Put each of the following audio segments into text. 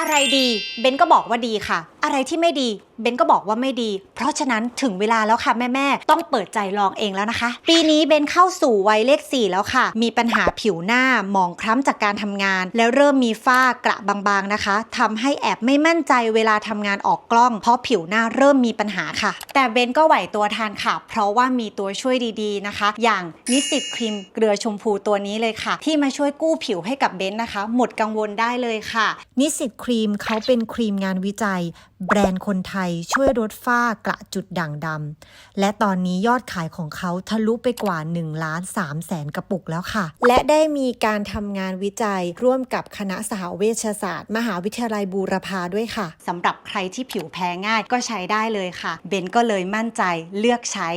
อะไรดีเบนก็บอกว่าดีค่ะ อะไรที่ไม่ดี เบนก็บอกว่าไม่ดี เพราะฉะนั้นถึงเวลาแล้วค่ะแม่ๆ ต้องเปิดใจลองเองแล้วนะคะ ปีนี้เบนเข้าสู่วัยเลข 4 แล้วค่ะ มีปัญหาผิวหน้าหมองคล้ำจากการทำงาน แล้วเริ่มมีฝ้ากระบางๆนะคะทำให้แอบไม่มั่นใจเวลาทำงานออกกล้อง เพราะผิวหน้าเริ่มมีปัญหาค่ะ แต่เบนก็ไหวตัวทันค่ะ เพราะว่ามีตัวช่วยดีๆนะคะ อย่างนิสิตครีมเกลือชมพูตัวนี้เลยค่ะ ที่มาช่วยกู้ผิวให้กับเบนนะคะ หมดกังวลได้เลยค่ะ นิสิตครีมเขาเป็นครีมงานวิจัย แบรนด์คนไทยช่วยลดฝ้ากระจุดด่างดำและตอนนี้ยอดขายของเขาทะลุไปกว่า1ล้าน3แสนกระปุกแล้วค่ะ และได้มีการทำงานวิจัยร่วมกับคณะสหเวชศาสตร์ มหาวิทยาลัยบูรพาด้วยค่ะสำหรับใครที่ผิวแพ้ง่ายก็ใช้ได้เลยค่ะ เบนก็เลยมั่นใจเลือกใช้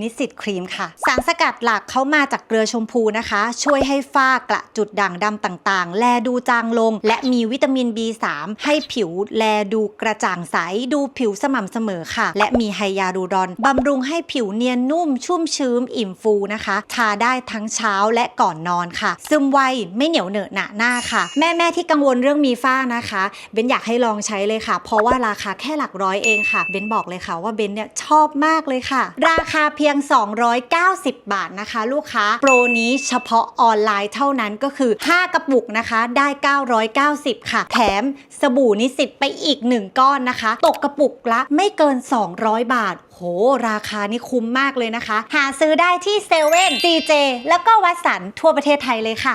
นิสิตครีมค่ะ สารสกัดหลักเขามาจากเกลือชมพูนะคะ ช่วยให้ฝ้ากระจุดด่างดำต่างๆ แลดูจางลง และมีวิตามิน B3 ให้ผิวแลดูกระจ่างใส ดูผิวสม่ำเสมอค่ะ และมีไฮยาลูรอนบำรุงให้ผิวเนียนนุ่ม ชุ่มชื้นอิ่มฟูนะคะ ทาได้ทั้งเช้าและก่อนนอนค่ะ ซึมไวไม่เหนียวเหนอะหนะหน้าค่ะ แม่ๆที่กังวลเรื่องมีฝ้านะคะเบนอยากให้ลองใช้เลยค่ะ เพราะว่าราคาแค่หลักร้อยเองค่ะเบนบอกเลยค่ะว่าเบนเนี่ยชอบมากเลยค่ะ ราคาเพพียง 290 บาทนะคะ ลูกค้า โปรนี้เฉพาะออนไลน์เท่านั้นก็คือ 5 กระปุกนะคะ ได้ 990 ค่ะ แถมสบู่นิสิตไปอีก 1 ก้อนนะคะ ตกกระปุกละไม่เกิน 200 บาทโห ราคานี่คุ้มมากเลยนะคะ หาซื้อได้ที่เซเว่นซีเจแล้วก็วัดสันทั่วประเทศไทยเลยค่ะ